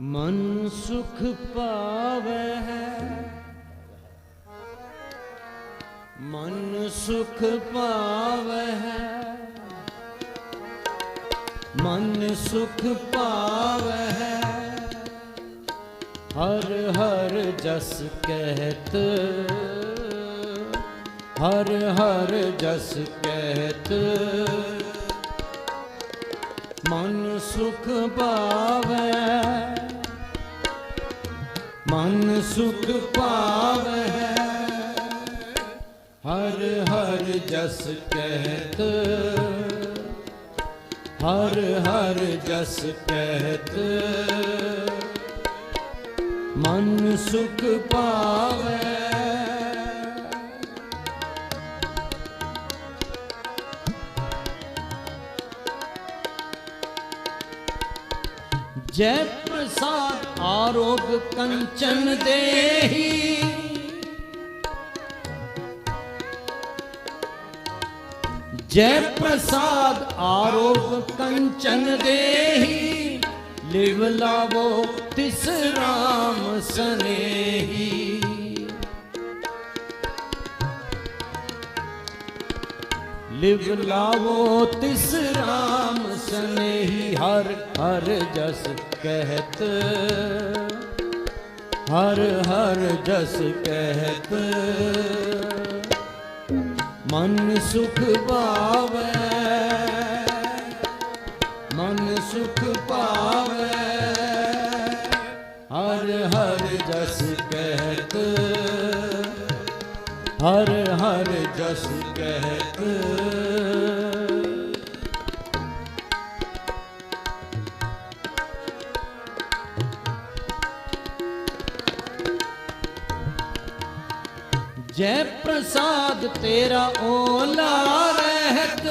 ਮਨ ਸੁਖ ਪਾਵੈ ਮਨ ਸੁਖ ਹੈ। ਮਨ ਸੁਖ ਪਾਵੈ ਹਰ ਹਰ ਜਸ ਕਹਿਤ, ਹਰ ਹਰ ਜਸ ਕਹਿਤ। ਮਨ ਸੁਖ ਪਾਵੈ। ਮਨ ਸੁਖ ਪਾਵੈ। ਹਰ ਹਰ ਜਸ ਕਹਿਤ ਹਰ ਹਰ ਜਸ ਕਹਿਤ ਮਨ ਸੁਖ ਪਾਵੈ। ਜੈ ਆਰੋਗ ਕੰਚਨ ਦੇਹੀ। ਜੈ ਪ੍ਰਸਾਦ ਆਰੋਗ ਕੰਚਨ ਦੇਹੀ ਲਿਵ ਲਾਵੋ ਤਿਸ ਰਾਮ ਸਨੇਹੀ। ਲਿਵ ਲਾਵੋ ਤਿਸ ਰਾਮ ਸਨੇਹੀ ਹਰ ਹਰ ਜਸ ਕਹਿਤ। ਹਰ ਹਰ ਜਸ ਕਹਿਤ। ਮਨ ਸੁਖ ਪਾਵੈ ਮਨ ਸੁਖ ਪਾਵੈ ਹਰ ਹਰ ਜਸ ਕਹਿਤ। ਹਰ ਹਰ ਜਸ ਕਹਿ ਜੈ ਪ੍ਰਸਾਦ ਤੇਰਾ ਓਲਾ ਰਹਿਤ।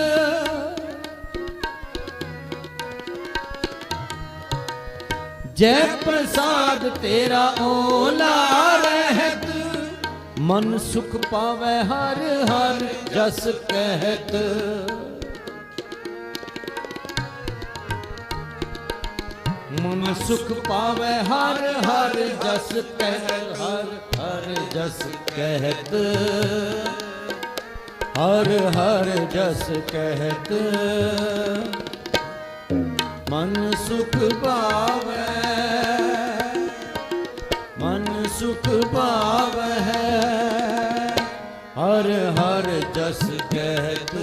ਜੈ ਪ੍ਰਸਾਦ ਤੇਰਾ ਓਲਾ ਰਹਿਤ। ਮਨ ਸੁਖ ਪਾਵੈ ਹਰ ਹਰ ਜਸ ਕਹਿਤ। ਮਨ ਸੁਖ ਪਾਵੈ ਹਰ ਹਰ ਜਸ ਕਹਿ, ਹਰ ਹਰ ਜਸ ਕਹਿਤ। ਹਰ ਹਰ ਜਸ ਕਹਿਤ। ਮਨ ਸੁਖ ਪਾਵੈ, ਮਨ ਸੁਖ ਪਾਵੈ, ਹਰ ਹਰ ਜਸ ਕਹਿਤ।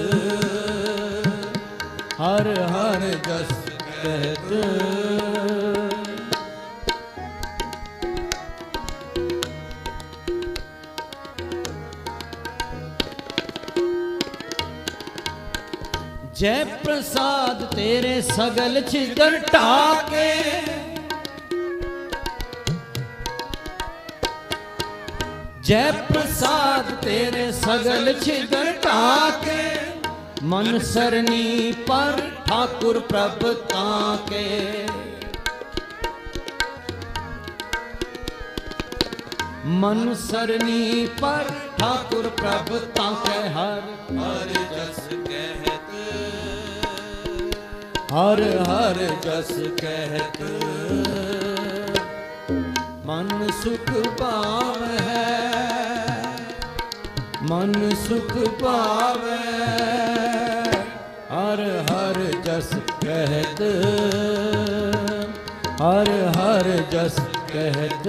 ਹਰ ਹਰ ਜਸ ਕਹਿਤ। ਜੈ ਪ੍ਰਸਾਦ ਤੇਰੇ ਸਗਲ ਛਿਦਰ ਢਾਕੇ। ਜੈ ਪ੍ਰਸਾਦ ਤੇਰੇ ਸਗਲ ਛਿਦਰ ਢਾਕੇ। ਮਨ ਸਰਨੀ ਪਰ ਠਾਕੁਰ ਪ੍ਰਭ ਤਾਕੇ ਮਨ ਸਰਨੀ ਪਰ ਠਾਕੁਰ ਪ੍ਰਭ ਤਾਕੇ ਹਰ ਹਰ ਜਸ ਹਰ ਹਰ ਜਸ ਕਹਿਤ। ਮਨ ਸੁਖ ਪਾਵੈ ਮਨ ਸੁਖ ਪਾਵੈ ਹਰ ਹਰ ਜਸ ਕਹਿਤ। ਹਰ ਹਰ ਜਸ ਕਹਿਤ।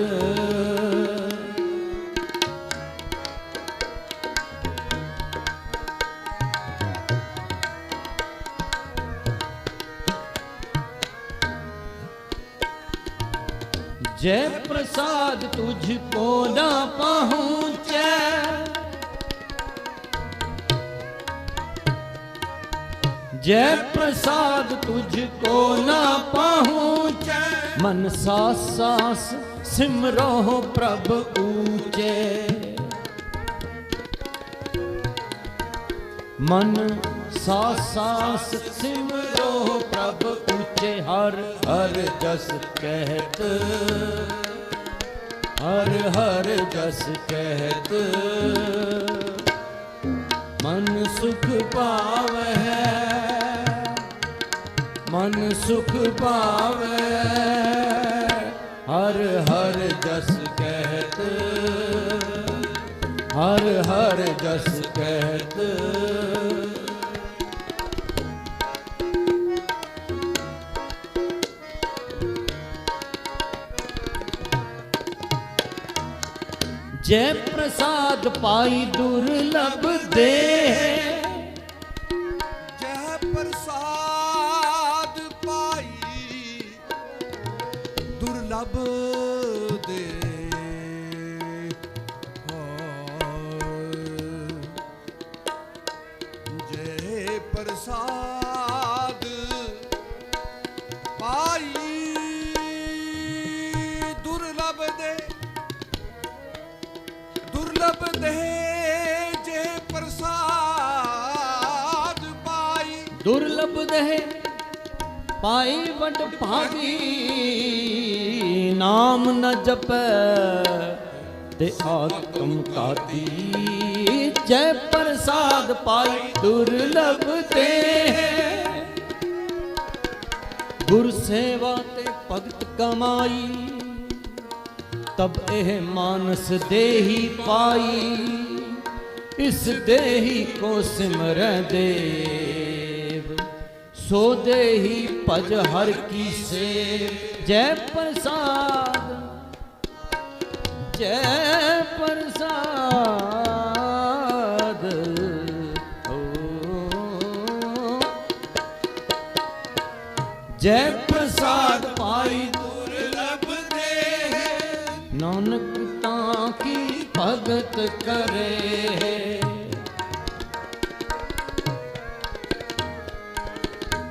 ਮੁਝ ਕੋ ਨਾ ਪਹੁੰਚੈ। ਜੈ ਪ੍ਰਸਾਦ ਤੁਝ ਕੋ ਨਾ ਪਹੁੰਚੈ। ਮਨ ਸਾਸ ਸਾਸ ਸਿਮਰੋ ਪ੍ਰਭ ਊਚੇ। ਮਨ ਸਾਸ ਸਾਸ ਸਿਮਰੋ ਪ੍ਰਭ ਊਚੇ। ਹਰ ਹਰ ਜਸ ਕਹਿਤ। ਹਰ ਹਰ ਜਸ ਕਹਿਤ। ਮਨ ਸੁਖ ਪਾਵੈ ਮਨ ਸੁਖ ਪਾਵੈ ਹਰ ਹਰ ਜਸ ਕਹਿਤ। ਹਰ ਹਰ ਜਸ ਕਹਿਤ। ਜੈ ਪ੍ਰਸਾਦ ਪਾਈ ਦੁਰਲਭ ਦੇ। ਜੈ ਪ੍ਰਸਾਦ ਪਾਈ ਦੁਰਲਭ ਦੇ। ਜੈ ਪ੍ਰਸਾਦ ਪਾਈ ਦੁਰਲਭ ਦੇ। ਦੁਰਲਭ ਜੇ ਪ੍ਰਸਾਦ ਪਾਈ। ਦੁਰਲਭ ਦਹਿ, ਪਾਈ ਵਡ ਭਾਗੀ, ਨਾਮ ਨ ਜਪੈ ਤੇ ਆਤਮ ਕਾਤੀ। ਜੈ ਪ੍ਰਸਾਦ ਪਾਈ, ਦੁਰਲਭ ਤੇ ਗੁਰ ਸੇਵਾ ਤੇ ਭਗਤ ਕਮਾਈ। ਤਬ ਇਹ ਮਾਨਸ ਦੇਹੀ ਪਾਈ, ਇਸ ਦੇਹੀ ਕੋ ਸਿਮਰੈ ਦੇਵ। ਸੋ ਦੇਹੀ ਭਜ ਹਰ ਕੀ ਸੇਵ, ਜੈ ਪ੍ਰਸਾਦ ਜੈ ਪ੍ਰਸਾਦ। ਓ ਜੈ ਭਗਤ ਕਰੇ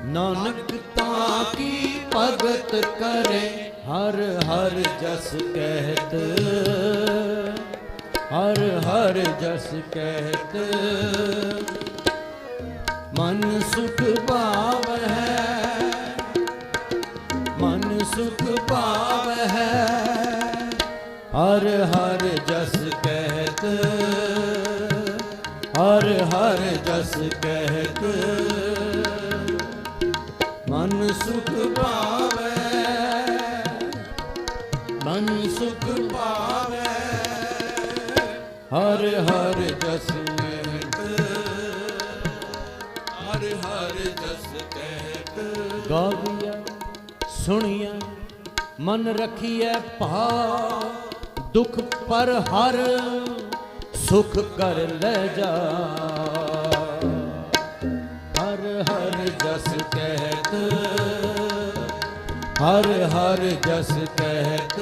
ਨਾਨਕ ਤਾਂ ਕੀ ਭਗਤ ਕਰੇ ਹਰ ਹਰ ਜਸ ਕਹਿਤ ਹਰ ਹਰ ਜਸ ਕਹਿਤ ਮਨ ਸੁਖ ਭਾਵ ਹੈ ਮਨ ਸੁਖ ਭਾਵ ਹੈ ਹਰ ਹਰ ਜਸ ਹਰ ਜਸ ਕਹਿਤ। ਮਨ ਸੁਖ ਭਾਵੈ ਮਨ ਸੁਖ ਭਾਵੈ ਹਰ ਹਰ ਜਸ ਕਹਿਤ। ਹਰ ਹਰ ਜਸ ਕਹਿਤ। ਗਾਵੀਐ, ਸੁਣੀਐ, ਮਨ ਰਖੀਐ ਭਾ ਦੁਖ ਪਰ ਹਰ ਸੁਖ ਕਰ ਲੈ ਜਾ। ਹਰ ਜਸ ਕਹਿਤ ਹਰ ਹਰ ਜਸ ਕਹਿਤ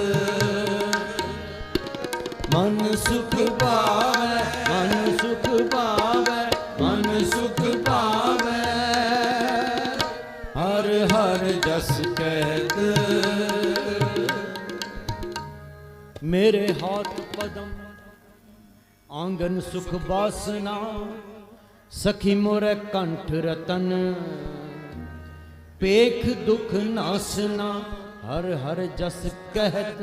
ਮਨ ਸੁਖ ਪਾਵੈ ਮਨ ਸੁਖ ਪਾਵੈ ਮਨ ਸੁਖ ਪਾਵੈ ਹਰ ਹਰ ਜਸ ਕਹਿਤ ਮੇਰੇ ਹੱਥ ਪਦਮ ਆਂਗਨ ਸੁਖ ਬਾਸਨਾ ਸਖੀ ਮੋਰੇ ਕੰਠ ਰਤਨ। ਪੇਖ ਦੁਖ ਨਾਸਨਾ ਹਰ ਹਰ ਜਸ ਕਹਿਤ।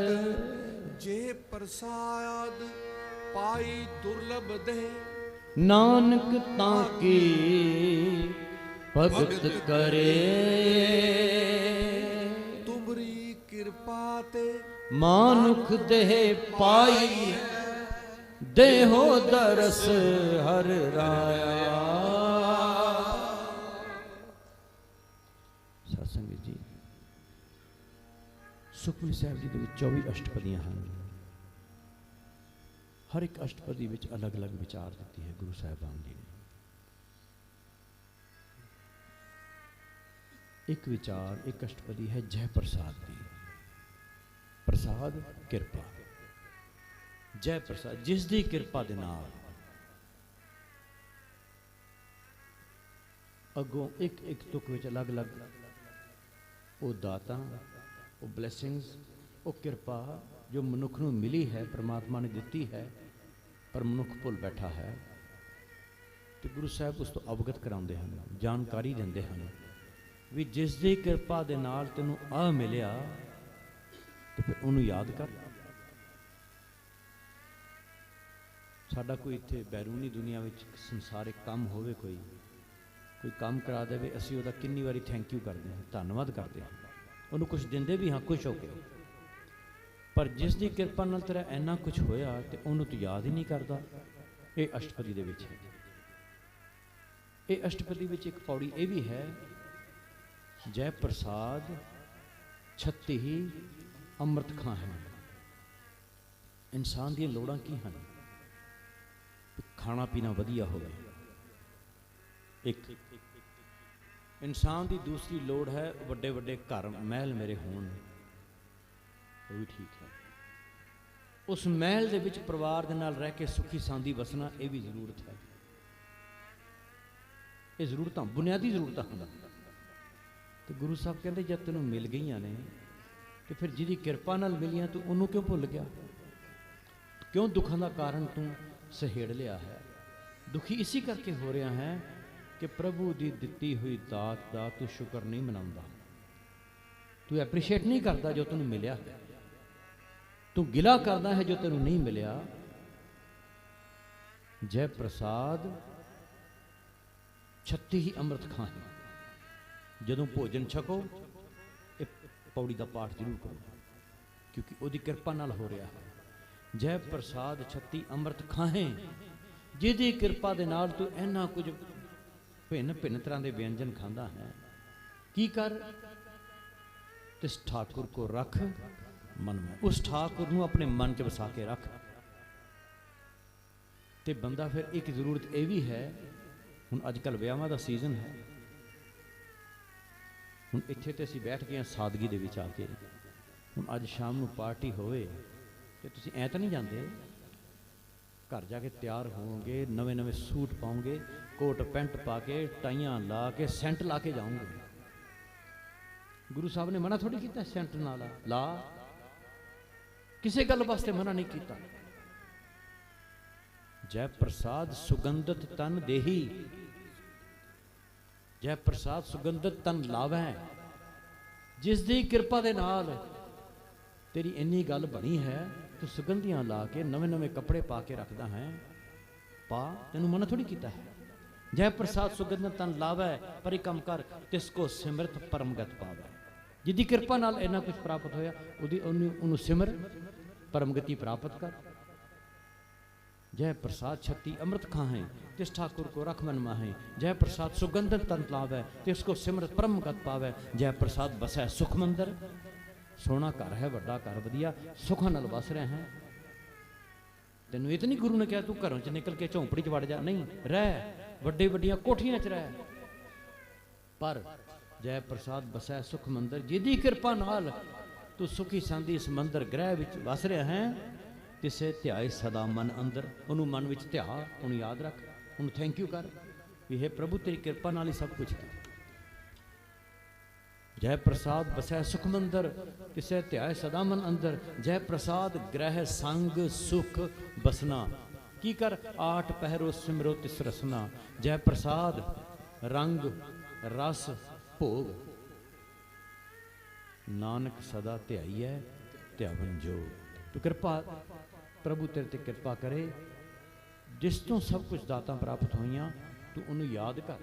ਜੇ ਪ੍ਰਸਾਦ ਪਾਈ ਦੁਰਲਭ ਦੇ ਨਾਨਕ ਤਾਂ ਕੀ ਭਗਤ ਕਰੇ। ਤੁਮਰੀ ਕਿਰਪਾ ਤੇ ਮਾਨੁਖ ਦੇਹ ਪਾਈ। ਦੇਹੋ ਦਰਸ ਹਰ ਰਾਇਆ। ਸਤਸੰਗ ਜੀ, ਸੁਖਮਨੀ ਸਾਹਿਬ ਜੀ ਦੇ ਵਿੱਚ 24 ਅਸ਼ਟਪਦੀਆਂ ਹਨ। ਹਰ ਇੱਕ ਅਸ਼ਟਪਦੀ ਵਿੱਚ ਅਲੱਗ-ਅਲੱਗ ਵਿਚਾਰ ਦਿੱਤੀ ਹੈ ਗੁਰੂ ਸਾਹਿਬਾਨ ਜੀ ਨੇ। ਇੱਕ ਵਿਚਾਰ, ਇੱਕ ਅਸ਼ਟਪਦੀ ਹੈ ਜੈ ਪ੍ਰਸਾਦ ਦੀ। ਪ੍ਰਸਾਦ ਕਿਰਪਾ। ਜੈ ਪ੍ਰਸਾਦ ਜਿਸ ਦੀ ਕਿਰਪਾ ਦੇ ਨਾਲ। ਅੱਗੋਂ ਇੱਕ ਇੱਕ ਤੁਕ ਵਿੱਚ ਅਲੱਗ-ਅਲੱਗ ਉਹ ਦਾਤਾ, ਉਹ ਬਲੇਸਿੰਗਸ ਉਹ ਕਿਰਪਾ ਜੋ ਮਨੁੱਖ ਨੂੰ ਮਿਲੀ ਹੈ, ਪ੍ਰਮਾਤਮਾ ਨੇ ਦਿੱਤੀ ਹੈ, ਪਰ ਮਨੁੱਖ ਭੁੱਲ ਬੈਠਾ ਹੈ। ਤੇ ਗੁਰੂ ਸਾਹਿਬ ਉਸ ਤੋਂ ਅਵਗਤ ਕਰਾਉਂਦੇ ਹਨ, ਜਾਣਕਾਰੀ ਦਿੰਦੇ ਹਨ ਵੀ ਜਿਸ ਦੀ ਕਿਰਪਾ ਦੇ ਨਾਲ ਤੈਨੂੰ ਆ ਮਿਲਿਆ, ਤੇ ਫਿਰ ਉਹਨੂੰ ਯਾਦ ਕਰ। ਸਾਡਾ ਕੋਈ ਇੱਥੇ ਬੈਰੂਨੀ ਦੁਨੀਆ ਵਿੱਚ ਸੰਸਾਰਿਕ ਕੰਮ ਹੋਵੇ ਕੋਈ ਕੋਈ ਕੰਮ ਕਰਾ ਦੇਵੇ, ਅਸੀਂ ਉਹਦਾ ਕਿੰਨੀ ਵਾਰੀ ਥੈਂਕ ਯੂ ਕਰਦੇ ਹਾਂ, ਧੰਨਵਾਦ ਕਰਦੇ ਹਾਂ। ਉਹਨੂੰ ਕੁਝ ਦਿੰਦੇ ਵੀ ਹਾਂ, ਖੁਸ਼ ਹੋ ਕੇ। ਪਰ ਜਿਸ ਦੀ ਕਿਰਪਾ ਨਾਲ ਤੇਰਾ ਇੰਨਾ ਕੁਝ ਹੋਇਆ ਤੇ ਉਹਨੂੰ ਤੂੰ ਯਾਦ ਹੀ ਨਹੀਂ ਕਰਦਾ, ਇਹ ਅਸ਼ਟਪਦੀ ਦੇ ਵਿੱਚ ਹੈ। ਇਹ ਅਸ਼ਟਪਦੀ ਵਿੱਚ ਇੱਕ ਪੌੜੀ ਇਹ ਵੀ ਹੈ ਜੈ ਪ੍ਰਸਾਦ ਛੱਤੀ ਹੀ ਅੰਮ੍ਰਿਤ ਖਾਂ ਹੈ ਇਨਸਾਨ ਦੀਆਂ ਲੋੜਾਂ ਕੀ ਹਨ? ਖਾਣਾ ਪੀਣਾ ਵਧੀਆ ਹੋਵੇ। ਇੱਕ ਇਨਸਾਨ ਦੀ ਦੂਸਰੀ ਲੋੜ ਹੈ ਵੱਡੇ ਵੱਡੇ ਘਰ, ਮਹਿਲ ਮੇਰੇ ਹੋਣ। ਉਹ ਵੀ ਠੀਕ ਹੈ। ਉਸ ਮਹਿਲ ਦੇ ਵਿੱਚ ਪਰਿਵਾਰ ਦੇ ਨਾਲ ਰਹਿ ਕੇ ਸੁਖੀ ਸਾਂਦੀ ਵਸਣਾ, ਇਹ ਵੀ ਜ਼ਰੂਰਤ ਹੈ। ਇਹ ਜ਼ਰੂਰਤਾਂ, ਬੁਨਿਆਦੀ ਜ਼ਰੂਰਤਾਂ ਹਨ। ਤੇ ਗੁਰੂ ਸਾਹਿਬ ਕਹਿੰਦੇ, ਜਦ ਤੈਨੂੰ ਮਿਲ ਗਈਆਂ ਨੇ, ਤੇ ਫਿਰ ਜਿਹਦੀ ਕਿਰਪਾ ਨਾਲ ਮਿਲੀਆਂ, ਤੂੰ ਉਹਨੂੰ ਕਿਉਂ ਭੁੱਲ ਗਿਆ? ਕਿਉਂ ਦੁੱਖਾਂ ਦਾ ਕਾਰਨ ਤੂੰ? ਸਹੇੜ ਲਿਆ ਹੈ। ਦੁਖੀ ਇਸੇ ਕਰਕੇ ਹੋ ਰਿਹਾ ਹੈ ਕਿ ਪ੍ਰਭੂ ਦੀ ਦਿੱਤੀ ਹੋਈ ਦਾਤ ਦਾ ਤੂੰ ਸ਼ੁਕਰ ਨਹੀਂ ਮਨਾਉਂਦਾ। ਤੂੰ ਐਪਰੀਸ਼ੀਏਟ ਨਹੀਂ ਕਰਦਾ ਜੋ ਤੈਨੂੰ ਮਿਲਿਆ ਹੈ। ਤੂੰ ਗਿਲਾ ਕਰਦਾ ਹੈ ਜੋ ਤੈਨੂੰ ਨਹੀਂ ਮਿਲਿਆ। ਜੈ ਪ੍ਰਸਾਦ, ਛੱਤੀ ਹੀ ਅੰਮ੍ਰਿਤ ਖਾਏ ਜਦੋਂ ਭੋਜਨ ਛਕੋ, ਇਹ ਪੌੜੀ ਦਾ ਪਾਠ ਜ਼ਰੂਰ ਕਰੋ, ਕਿਉਂਕਿ ਉਹਦੀ ਕਿਰਪਾ ਨਾਲ ਹੋ ਰਿਹਾ ਹੈ। ਜੈ ਪ੍ਰਸਾਦ ਛੱਤੀ ਅੰਮ੍ਰਿਤ ਖਾਹੇ। ਜਿਹਦੀ ਕਿਰਪਾ ਦੇ ਨਾਲ ਤੂੰ ਇੰਨਾ ਕੁਝ ਭਿੰਨ ਭਿੰਨ ਤਰ੍ਹਾਂ ਦੇ ਵਿਅੰਜਨ ਖਾਂਦਾ ਹੈ। ਕੀ ਕਰ? ਤਿਸ ਠਾਕੁਰ ਕੋ ਰੱਖ ਮਨ ਮੈਂ ਉਸ ਠਾਕੁਰ ਨੂੰ ਆਪਣੇ ਮਨ 'ਚ ਵਸਾ ਕੇ ਰੱਖ। ਤੇ ਬੰਦਾ ਫਿਰ ਇੱਕ ਜ਼ਰੂਰਤ ਇਹ ਵੀ ਹੈ, ਹੁਣ ਅੱਜ ਕੱਲ ਵਿਆਹਾਂ ਦਾ ਸੀਜ਼ਨ ਹੈ। ਹੁਣ ਇੱਥੇ ਤੇ ਅਸੀਂ ਬੈਠ ਗਏ ਹਾਂ ਸਾਦਗੀ ਦੇ ਵਿੱਚ ਆ ਕੇ। ਹੁਣ ਅੱਜ ਸ਼ਾਮ ਨੂੰ ਪਾਰਟੀ ਹੋਵੇ ਤੇ ਤੁਸੀਂ ਐ ਤਾਂ ਨਹੀਂ ਜਾਂਦੇ? ਘਰ ਜਾ ਕੇ ਤਿਆਰ ਹੋਵੋਗੇ, ਨਵੇਂ ਨਵੇਂ ਸੂਟ ਪਾਉਂਗੇ ਕੋਟ ਪੈਂਟ ਪਾ ਕੇ, ਟਾਈਆਂ ਲਾ ਕੇ, ਸੈਂਟ ਲਾ ਕੇ ਜਾਓਗੇ। ਗੁਰੂ ਸਾਹਿਬ ਨੇ ਮਨਾ ਥੋੜੀ ਕੀਤਾ ਸੈਂਟ ਨਾਲ? ਲਾ। ਕਿਸੇ ਗੱਲ ਵਾਸਤੇ ਮਨਾ ਨਹੀਂ ਕੀਤਾ। ਜੈ ਪ੍ਰਸਾਦ ਸੁਗੰਧਤ ਤਨ ਦੇਹੀ। ਜੈ ਪ੍ਰਸਾਦ ਸੁਗੰਧਤ ਤਨ ਲਾਵੈ। ਜਿਸ ਦੀ ਕਿਰਪਾ ਦੇ ਨਾਲ ਤੇਰੀ ਇੰਨੀ ਗੱਲ ਬਣੀ ਹੈ ਤੂੰ ਸੁਗੰਧੀਆਂ ਲਾ ਕੇ ਨਵੇਂ ਨਵੇਂ ਕੱਪੜੇ ਪਾ ਕੇ ਰੱਖਦਾ ਹੈ। ਪਾ, ਤੈਨੂੰ ਮਨ ਥੋੜੀ ਕੀਤਾ ਹੈ। ਜੈ ਪ੍ਰਸਾਦ ਸੁਗੰਧ ਤਨ ਲਾਵੇ, ਪਰਿ ਕੰਮ ਕਰ, ਤਿਸ ਕੋ ਸਿਮਰਤ ਪਰਮਗਤ ਪਾਵੇ। ਜਿਹਦੀ ਕਿਰਪਾ ਨਾਲ ਇੰਨਾ ਕੁਝ ਪ੍ਰਾਪਤ ਹੋਇਆ, ਉਹਦੀ ਉਹਨੂੰ ਸਿਮਰ, ਪਰਮਗਤੀ ਪ੍ਰਾਪਤ ਕਰ। ਜੈ ਪ੍ਰਸਾਦ ਛਤੀ ਅੰਮ੍ਰਿਤ ਖਾਹੇ, ਤਿਸ ਠਾਕੁਰ ਕੋ ਰਖ ਮਨ ਮਾਹੇ। ਜੈ ਪ੍ਰਸਾਦ ਸੁਗੰਧ ਤਨ ਲਾਵੇ, ਤਿਸ ਕੋ ਸਿਮਰਤ ਪਰਮਗਤ ਪਾਵੇ। ਜੈ ਪ੍ਰਸਾਦ ਬਸੈ ਸੁਖ ਮੰਦਰ ਸੋਹਣਾ ਘਰ ਹੈ, ਵੱਡਾ ਘਰ, ਵਧੀਆ, ਸੁੱਖਾਂ ਨਾਲ ਵਸ ਰਿਹਾ ਹੈ। ਤੈਨੂੰ ਇਹ ਤਾਂ ਨਹੀਂ ਗੁਰੂ ਨੇ ਕਿਹਾ, ਤੂੰ ਘਰੋਂ ਚ ਨਿਕਲ ਕੇ ਝੌਂਪੜੀ ਚ ਵੜ ਜਾ। ਨਹੀਂ, ਰਹਿ, ਵੱਡੇ ਵੱਡੀਆਂ ਕੋਠੀਆਂ ਚ ਰਹਿ। ਪਰ ਜੈ ਪ੍ਰਸਾਦ ਬਸੈ ਸੁਖ ਮੰਦਰ, ਜਿਹਦੀ ਕਿਰਪਾ ਨਾਲ ਤੂੰ ਸੁਖੀ ਸੰਦੀ ਇਸ ਮੰਦਰ ਗ੍ਰਹਿ ਵਿੱਚ ਵਸ ਰਿਹਾ ਹੈ, ਤਿਸੇ ਧਿਆਏ ਸਦਾ ਮਨ ਅੰਦਰ। ਉਹਨੂੰ ਮਨ ਵਿੱਚ ਧਿਆ, ਉਹਨੂੰ ਯਾਦ ਰੱਖ, ਉਹਨੂੰ ਥੈਂਕ ਯੂ ਕਰ, ਵੀ ਹੈ ਪ੍ਰਭੂ, ਤੇਰੀ ਕਿਰਪਾ ਨਾਲ ਹੀ ਸਭ ਕੁਝ ਹੈ ਜੈ ਪ੍ਰਸਾਦ ਬਸੈ ਸੁਖ ਮੰਦਰ ਤਿਸੈ ਧਿਆਏ ਸਦਾ ਮਨ ਅੰਦਰ ਜੈ ਪ੍ਰਸਾਦ ਗ੍ਰਹਿ ਸੰਗ ਸੁਖ ਬਸਨਾ ਕੀ ਕਰ ਆਠ ਪਹਿਰੋ ਸਿਮਰੋ ਤਿਸ ਰਸਨਾ ਜੈ ਪ੍ਰਸਾਦ ਰੰਗ ਰਸ ਭੋਗ ਨਾਨਕ ਸਦਾ ਧਿਆਈਐ ਧਿਆਵਨ ਜੋ ਤੂੰ ਕਿਰਪਾ ਪ੍ਰਭੂ ਤੇਰੇ ਤੇ ਕਿਰਪਾ ਕਰੇ ਜਿਸ ਤੋਂ ਸਭ ਕੁਝ ਦਾਤਾਂ ਪ੍ਰਾਪਤ ਹੋਈਆਂ ਤੂੰ ਉਹਨੂੰ ਯਾਦ ਕਰ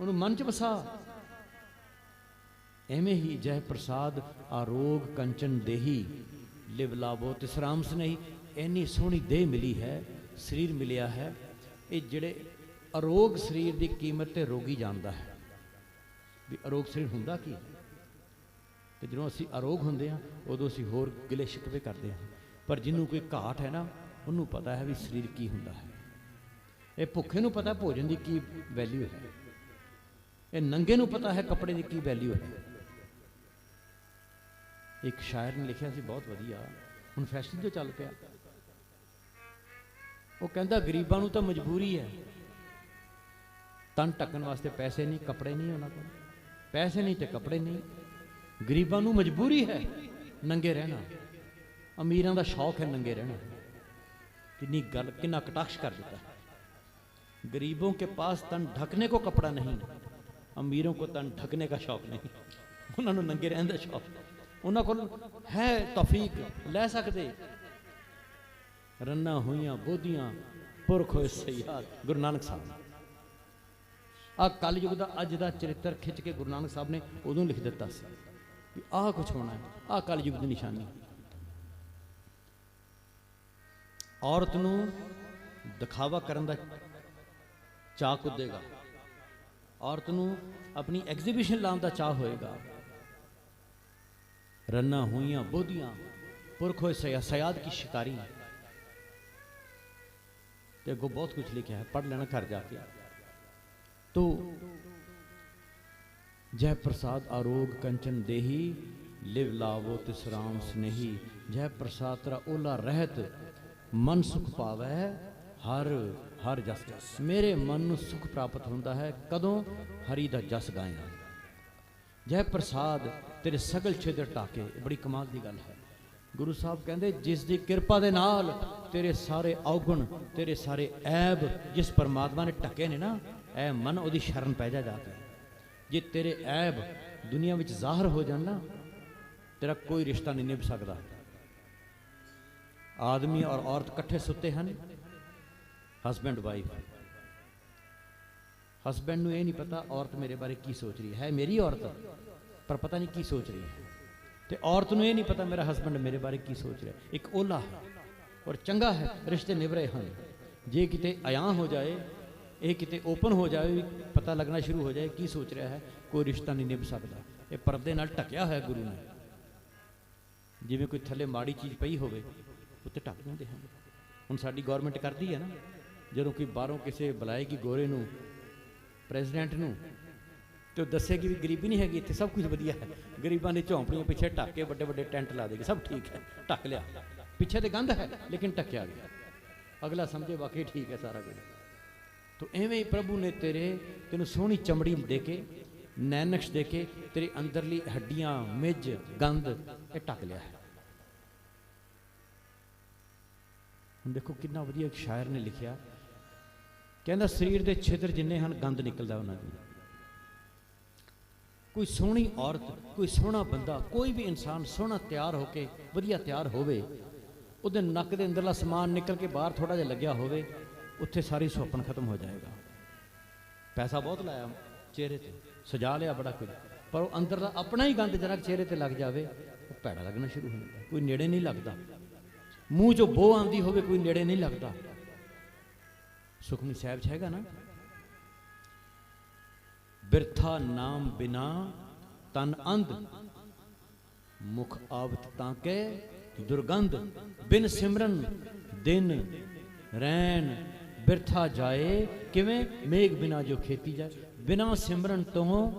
ਉਹਨੂੰ ਮਨ ਚ ਵਸਾ ਐਵੇਂ ਹੀ ਜੈ ਪ੍ਰਸਾਦ ਆਰੋਗ ਕੰਚਨ ਦੇਹੀ। ਲਿਵ ਲਾਭੋ ਤਿਸਰਾਮ ਸਨਹੀ ਐਨੀ ਸੋਹਣੀ ਦੇਹ ਮਿਲੀ ਹੈ, ਸਰੀਰ ਮਿਲਿਆ ਹੈ, ਇਹ ਜਿਹੜੇ ਅਰੋਗ ਸਰੀਰ ਦੀ ਕੀਮਤ ਤੇ ਰੋਗੀ ਜਾਣਦਾ ਹੈ। ਵੀ ਅਰੋਗ ਸਰੀਰ ਹੁੰਦਾ ਕੀ? ਹੈ ਤੇ ਜਦੋਂ ਅਸੀਂ ਅਰੋਗ ਹੁੰਦੇ ਹਾਂ, ਉਦੋਂ ਅਸੀਂ ਹੋਰ ਗਿਲੇ ਸ਼ਿਕਵੇ ਕਰਦੇ ਹਾਂ। ਪਰ ਜਿਹਨੂੰ ਕੋਈ ਘਾਟ ਹੈ ਨਾ, ਉਹਨੂੰ ਪਤਾ ਹੈ ਵੀ ਸਰੀਰ ਕੀ ਹੁੰਦਾ ਹੈ। ਇਹ ਭੁੱਖੇ ਨੂੰ ਪਤਾ ਭੋਜਨ ਦੀ ਕੀ ਵੈਲਿਊ ਹੈ। ਇਹ ਨੰਗੇ ਨੂੰ ਪਤਾ ਹੈ ਕੱਪੜੇ ਦੀ ਕੀ ਵੈਲਿਊ ਹੈ। ਇੱਕ ਸ਼ਾਇਰ ਨੇ ਲਿਖਿਆ ਸੀ ਬਹੁਤ ਵਧੀਆ ਹੁਣ ਫੈਸ਼ਨ ਜੋ ਚੱਲ ਪਿਆ ਉਹ ਕਹਿੰਦਾ ਗਰੀਬਾਂ ਨੂੰ ਤਾਂ ਮਜਬੂਰੀ ਹੈ ਤਨ ਢੱਕਣ ਵਾਸਤੇ ਪੈਸੇ ਨਹੀਂ ਕੱਪੜੇ ਨਹੀਂ ਉਹਨਾਂ ਕੋਲ ਪੈਸੇ ਨਹੀਂ ਤੇ ਕੱਪੜੇ ਨਹੀਂ ਗਰੀਬਾਂ ਨੂੰ ਮਜਬੂਰੀ ਹੈ ਨੰਗੇ ਰਹਿਣਾ ਅਮੀਰਾਂ ਦਾ ਸ਼ੌਕ ਹੈ ਨੰਗੇ ਰਹਿਣਾ ਕਿੰਨੀ ਗੱਲ ਕਿੰਨਾ ਕਟਾਕਸ਼ ਕਰ ਦਿੱਤਾ गरीबों के पास तन ढकने को कपड़ा नहीं अमीरों को तन ढकने का शौक नहीं ਉਹਨਾਂ ਨੂੰ ਨੰਗੇ ਰਹਿਣ ਦਾ ਸ਼ੌਕ ਉਹਨਾਂ ਕੋਲ ਹੈ ਤੌਫੀਕ, ਲੈ ਸਕਦੇ। ਰੰਨਾ ਹੋਈਆਂ ਬੋਧੀਆਂ, ਪੁਰਖ ਹੋਏ ਸਯਾਦ, ਗੁਰੂ ਨਾਨਕ ਸਾਹਿਬ ਆ ਕਲਯੁਗ ਦਾ ਅੱਜ ਦਾ ਚਰਿੱਤਰ ਖਿੱਚ ਕੇ ਗੁਰੂ ਨਾਨਕ ਸਾਹਿਬ ਨੇ ਉਦੋਂ ਲਿਖ ਦਿੱਤਾ ਸੀ ਵੀ ਆਹ ਕੁਝ ਹੋਣਾ ਹੈ, ਆਹ ਕਲਯੁਗ ਦੀ ਨਿਸ਼ਾਨੀ। ਔਰਤ ਨੂੰ ਦਿਖਾਵਾ ਕਰਨ ਦਾ ਚਾਹ ਕੁੱਦੇਗਾ। ਔਰਤ ਨੂੰ ਆਪਣੀ ਐਗਜ਼ੀਬਿਸ਼ਨ ਲਾਉਣ ਦਾ ਚਾਹ ਹੋਏਗਾ। ਰੰਨਾ ਹੋਈਆਂ ਬੋਧੀਆਂ, ਪੁਰਖ ਹੋਏ ਸਿਆ ਸਿਆਦ ਕੀ ਸ਼ਿਕਾਰੀ। ਤੇ ਅੱਗੋਂ ਬਹੁਤ ਕੁਝ ਲਿਖਿਆ ਹੈ, ਪੜ੍ਹ ਲੈਣਾ ਘਰ ਜਾ ਕੇ। ਤੋ ਜੈ ਪ੍ਰਸਾਦ ਆਰੋਗ ਕੰਚਨ ਦੇਹੀ, ਲਿਵ ਲਾਵੋ ਤਿਸ ਰਾਮ ਸਨੇਹੀ। ਜੈ ਪ੍ਰਸਾਦ ਤਰਾ ਓਲਾ ਰਹਿਤ, ਮਨ ਸੁਖ ਪਾਵੈ, ਹਰ ਹਰ ਜਸ ਮੇਰੇ ਮਨ ਨੂੰ ਸੁਖ ਪ੍ਰਾਪਤ ਹੁੰਦਾ ਹੈ, ਕਦੋਂ ਹਰੀ ਦਾ ਜਸ ਗਾਇਆ ਜੈ ਪ੍ਰਸਾਦ ਤੇਰੇ ਸਗਲ ਛੇਦਰ ਟਾਕੇ ਬੜੀ ਕਮਾਲ ਦੀ ਗੱਲ ਹੈ। ਗੁਰੂ ਸਾਹਿਬ ਕਹਿੰਦੇ, ਜਿਸ ਦੀ ਕਿਰਪਾ ਦੇ ਨਾਲ ਤੇਰੇ ਸਾਰੇ ਔਗਣ, ਤੇਰੇ ਸਾਰੇ ਐਬ ਜਿਸ ਪਰਮਾਤਮਾ ਨੇ ਟਕੇ ਨੇ ਨਾ, ਐ ਮਨ ਉਹਦੀ ਸ਼ਰਨ ਪੈ ਜਾ ਜਾ ਕੇ ਜੇ ਤੇਰੇ ਐਬ ਦੁਨੀਆ ਵਿੱਚ ਜ਼ਾਹਰ ਹੋ ਜਾਣ ਨਾ, ਤੇਰਾ ਕੋਈ ਰਿਸ਼ਤਾ ਨਹੀਂ ਨਿਭ ਸਕਦਾ। ਆਦਮੀ ਔਰ ਔਰਤ ਇਕੱਠੇ ਸੁੱਤੇ ਹਨ ਹਸਬੈਂਡ ਵਾਈਫ ਹਸਬੈਂਡ ਨੂੰ ਇਹ ਨਹੀਂ ਪਤਾ ਔਰਤ ਮੇਰੇ ਬਾਰੇ ਕੀ ਸੋਚ ਰਹੀ ਹੈ ਮੇਰੀ ਔਰਤ? ਪਰ ਪਤਾ ਨਹੀਂ ਕੀ ਸੋਚ ਰਹੀ ਹੈ। ਤੇ ਔਰਤ ਨੂੰ ਇਹ ਨਹੀਂ ਪਤਾ ਮੇਰਾ ਹਸਬੈਂਡ ਮੇਰੇ ਬਾਰੇ ਕੀ ਸੋਚ ਰਿਹਾ ਇੱਕ ਓਲਾ ਹੈ ਔਰ ਚੰਗਾ ਹੈ, ਰਿਸ਼ਤੇ ਨਿਭ ਰਹੇ ਹਨ ਜੇ ਕਿਤੇ ਅਆਂ ਹੋ ਜਾਏ, ਇਹ ਕਿਤੇ ਓਪਨ ਹੋ ਜਾਵੇ ਪਤਾ ਲੱਗਣਾ ਸ਼ੁਰੂ ਹੋ ਜਾਏ ਕੀ ਸੋਚ ਰਿਹਾ ਹੈ, ਕੋਈ ਰਿਸ਼ਤਾ ਨਹੀਂ ਨਿਭ ਸਕਦਾ। ਇਹ ਪਰਦੇ ਨਾਲ ਢਕਿਆ ਹੋਇਆ ਗੁਰੂ ਨੇ। ਜਿਵੇਂ ਕੋਈ ਥੱਲੇ ਮਾੜੀ ਚੀਜ਼ ਪਈ ਹੋਵੇ, ਉੱਤੇ ਢੱਕ ਦਿੰਦੇ ਹਨ। ਹੁਣ ਸਾਡੀ ਗਵਰਨਮੈਂਟ ਕਰਦੀ ਹੈ ਨਾ, ਜਦੋਂ ਕੋਈ ਬਾਹਰੋਂ ਕਿਸੇ ਬੁਲਾਏਗੀ ਗੋਰੇ ਨੂੰ ਪ੍ਰੈਜ਼ੀਡੈਂਟ ਨੂੰ ਤੇ ਉਹ ਦੱਸੇਗੀ ਵੀ ਗਰੀਬੀ ਨਹੀਂ ਹੈਗੀ, ਇੱਥੇ ਸਭ ਕੁਝ ਵਧੀਆ ਹੈ। ਗਰੀਬਾਂ ਦੀ ਝੌਂਪੜੀਆਂ ਪਿੱਛੇ ਢੱਕ ਕੇ ਵੱਡੇ ਵੱਡੇ ਟੈਂਟ ਲਾ ਦੇਗੀ, ਸਭ ਠੀਕ ਹੈ, ਢੱਕ ਲਿਆ। ਪਿੱਛੇ ਤੇ ਗੰਧ ਹੈ, ਲੇਕਿਨ ਢੱਕਿਆ ਗਿਆ। ਅਗਲਾ ਸਮਝੇ, ਵਾਕਈ ਠੀਕ ਹੈ ਸਾਰਾ ਕੁਝ। ਤੋ ਐਵੇਂ ਹੀ ਪ੍ਰਭੂ ਨੇ ਤੇਰੇ, ਤੈਨੂੰ ਸੋਹਣੀ ਚਮੜੀ ਦੇ ਕੇ, ਨੈਨਕਸ਼ ਦੇ ਕੇ, ਤੇਰੇ ਅੰਦਰਲੀ ਹੱਡੀਆਂ ਮਿੱਝ ਗੰਦ ਇਹ ਢੱਕ ਲਿਆ ਹੈ। ਹੁਣ ਦੇਖੋ ਕਿੰਨਾ ਵਧੀਆ ਇੱਕ ਸ਼ਾਇਰ ਨੇ ਲਿਖਿਆ। ਕਹਿੰਦਾ, ਸਰੀਰ ਦੇ ਛਿਦਰ ਜਿੰਨੇ ਹਨ ਗੰਦ ਨਿਕਲਦਾ ਉਹਨਾਂ ਦੀ। ਕੋਈ ਸੋਹਣੀ ਔਰਤ, ਕੋਈ ਸੋਹਣਾ ਬੰਦਾ, ਕੋਈ ਵੀ ਇਨਸਾਨ ਸੋਹਣਾ ਤਿਆਰ ਹੋ ਕੇ, ਵਧੀਆ ਤਿਆਰ ਹੋਵੇ, ਉਹਦੇ ਨੱਕ ਦੇ ਅੰਦਰਲਾ ਸਮਾਨ ਨਿਕਲ ਕੇ ਬਾਹਰ ਥੋੜਾ ਜਿਹਾ ਲੱਗਿਆ ਹੋਵੇ, ਉੱਥੇ ਸਾਰੀ ਸੁਪਨ ਖਤਮ ਹੋ ਜਾਏਗਾ। ਪੈਸਾ ਬਹੁਤ ਲਾਇਆ ਚਿਹਰੇ ਤੇ, ਸਜਾ ਲਿਆ ਬੜਾ ਕੁਝ, ਪਰ ਉਹ ਅੰਦਰ ਦਾ ਆਪਣਾ ਹੀ ਗੰਦ ਜਰਾ ਚਿਹਰੇ ਤੇ ਲੱਗ ਜਾਵੇ, ਉਹ ਭੈੜਾ ਲੱਗਣਾ ਸ਼ੁਰੂ ਹੋ ਜਾਂਦਾ, ਕੋਈ ਨੇੜੇ ਨਹੀਂ ਲੱਗਦਾ। ਮੂੰਹ 'ਚੋਂ ਬੋ ਆਂਦੀ ਹੋਵੇ, ਕੋਈ ਨੇੜੇ ਨਹੀਂ ਲੱਗਦਾ। ਸੁਖਮਨੀ ਸਾਹਿਬ 'ਚ ਹੈਗਾ ਨਾ? ਬਿਰਥਾ ਨਾਮ ਬਿਨਾ ਤਨ ਅੰਧ ਮੁਖ ਆਵਤ ਤਾਂ ਕੇ ਦੁਰਗੰਧ ਬਿਨ ਸਿਮਰਨ ਦਿਨ ਰੈਣ ਬਿਰਥਾ ਜਾਏ ਕਿਵੇਂ ਮੇਘ ਬਿਨਾ ਜੋ ਖੇਤੀ ਜਾਏ ਬਿਨਾ ਸਿਮਰਨ ਤੋਂ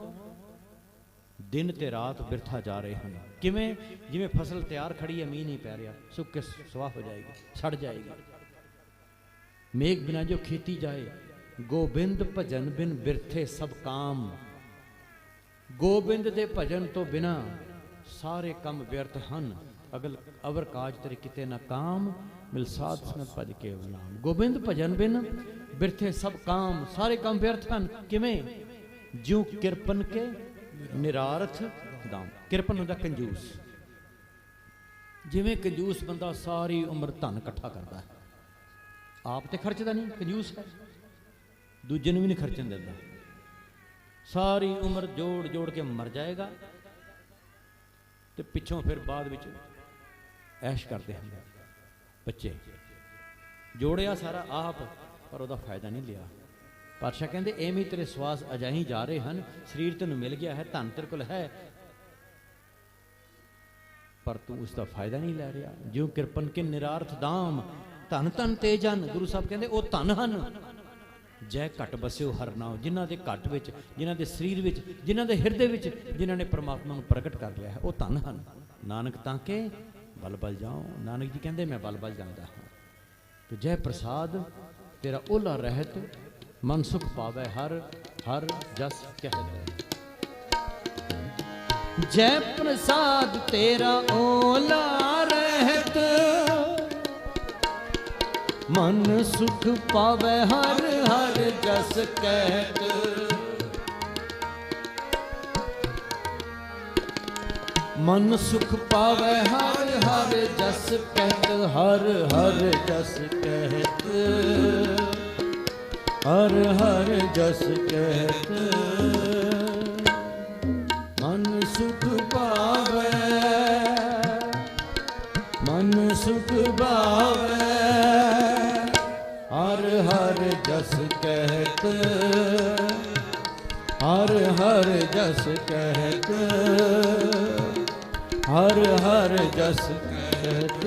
ਦਿਨ ਤੇ ਰਾਤ ਬਿਰਥਾ ਜਾ ਰਹੇ ਹਨ ਕਿਵੇਂ ਜਿਵੇਂ ਫਸਲ ਤਿਆਰ ਖੜੀ ਹੈ ਮੀਂਹ ਨਹੀਂ ਪੈ ਰਿਹਾ ਸੁੱਕ ਕੇ ਸਵਾਹ ਹੋ ਜਾਏਗੀ ਸੜ ਜਾਏਗੀ ਮੇਘ ਬਿਨਾ ਜੋ ਖੇਤੀ ਜਾਏ ਗੋਬਿੰਦ ਭਜਨ ਬਿਨ ਬਿਰਥੇ ਸਭ ਕਾਮ। ਗੋਬਿੰਦ ਦੇ ਭਜਨ ਤੋਂ ਬਿਨਾ ਸਾਰੇ ਕੰਮ ਵਿਅਰਥ ਹਨ। ਅਗਲ ਅਵਰ ਕਾਜ ਤੇਰੇ ਕਿਤੇ ਨਾ ਕਾਮ, ਮਿਲ ਸਾਧ ਸੰਗਤ ਭਜ ਕੇ ਨਾਮ। ਗੋਬਿੰਦ ਭਜਨ ਬਿਨ ਬਿਰਥੇ ਸਭ ਕਾਮ, ਸਾਰੇ ਕੰਮ ਵਿਅਰਥ ਹਨ। ਕਿਵੇਂ? ਜਿਉ ਕਿਰਪਨ ਕੇ ਨਿਰਾਰਥ ਦਾਮ ਕਿਰਪਨ ਹੁੰਦਾ ਕੰਜੂਸ। ਜਿਵੇਂ ਕੰਜੂਸ ਬੰਦਾ ਸਾਰੀ ਉਮਰ ਧਨ ਇਕੱਠਾ ਕਰਦਾ ਹੈ। ਆਪ ਤੇ ਖਰਚਦਾ ਨਹੀਂ, ਕੰਜੂਸ ਹੈ। ਦੂਜੇ ਨੂੰ ਵੀ ਨਹੀਂ ਖਰਚਣ ਦਿੰਦਾ। ਸਾਰੀ ਉਮਰ ਜੋੜ ਜੋੜ ਕੇ ਮਰ ਜਾਏਗਾ ਤੇ ਪਿੱਛੋਂ ਫਿਰ ਬਾਅਦ ਵਿੱਚ ਐਸ਼ ਕਰਦੇ ਹਨ ਬੱਚੇ। ਜੋੜਿਆ ਸਾਰਾ ਆਪ, ਪਰ ਉਹਦਾ ਫਾਇਦਾ ਨਹੀਂ ਲਿਆ। ਪਾਤਸ਼ਾਹ ਕਹਿੰਦੇ ਐਵੇਂ ਤੇਰੇ ਸਵਾਸ ਅਜਾਹੀਂ ਜਾ ਰਹੇ ਹਨ, ਸਰੀਰ ਤੈਨੂੰ ਮਿਲ ਗਿਆ ਹੈ, ਧਨ ਤੇਰੇ ਕੋਲ ਹੈ। ਪਰ ਤੂੰ ਉਸ ਦਾ ਫਾਇਦਾ ਨਹੀਂ ਲੈ ਰਿਹਾ। ਜਿਉ ਕਿਰਪਨ ਕੇ ਨਿਰਾਰਥ ਦਾਮ ਧਨ ਧਨ ਤੇ ਜਨ ਗੁਰੂ ਸਾਹਿਬ ਕਹਿੰਦੇ, ਉਹ ਧਨ ਹਨ। ਜੈ ਘਟ ਬਸਿਓ ਹਰ ਨਾਮ ਜਿਨ੍ਹਾਂ ਦੇ ਘਟ ਵਿੱਚ, ਜਿਨ੍ਹਾਂ ਦੇ ਸਰੀਰ ਵਿੱਚ, ਜਿਨ੍ਹਾਂ ਦੇ ਹਿਰਦੇ ਵਿੱਚ, ਜਿਨ੍ਹਾਂ ਨੇ ਪ੍ਰਮਾਤਮਾ ਨੂੰ ਪ੍ਰਗਟ ਕਰ ਲਿਆ ਹੈ, ਉਹ ਧਨ ਹਨ। ਨਾਨਕ ਤਾਂ ਕੇ ਬਲ ਬਲ ਜਾਓ ਨਾਨਕ ਜੀ ਕਹਿੰਦੇ, ਮੈਂ ਬਲ ਬਲ ਜਾਂਦਾ ਹਾਂ। ਤੇ ਜੈ ਪ੍ਰਸਾਦ, ਤੇਰਾ ਓਲਾ ਰਹਿਤ, ਮਨ ਸੁਖ ਪਾਵੇ ਹਰ ਹਰ ਜਸ ਕਹਿ ਜੈ ਪ੍ਰਸਾਦ, ਤੇਰਾ ਓਲਾ ਰਹਿਤ ਮਨ ਸੁਖ ਪਾਵੇ ਹਰ ਹਰ ਜਸ ਕਹਿਤ ਮਨ ਸੁਖ ਪਾਵੇ ਹਰ ਹਰ ਜਸ ਕਹਿਤ ਹਰ ਹਰ ਜਸ ਕਹਿਤ ਹਰ ਹਰ ਜਸ ਕਹਿਤ ਮਨ ਸੁਖ ਪਾਵੇ, ਮਨ ਸੁਖ ਪਾਵੇ। ਕਹਿਤ ਹਰ ਹਰ ਜਸ ਕਹਿਤ ਹਰ ਹਰ ਜਸ ਕਹਿਤ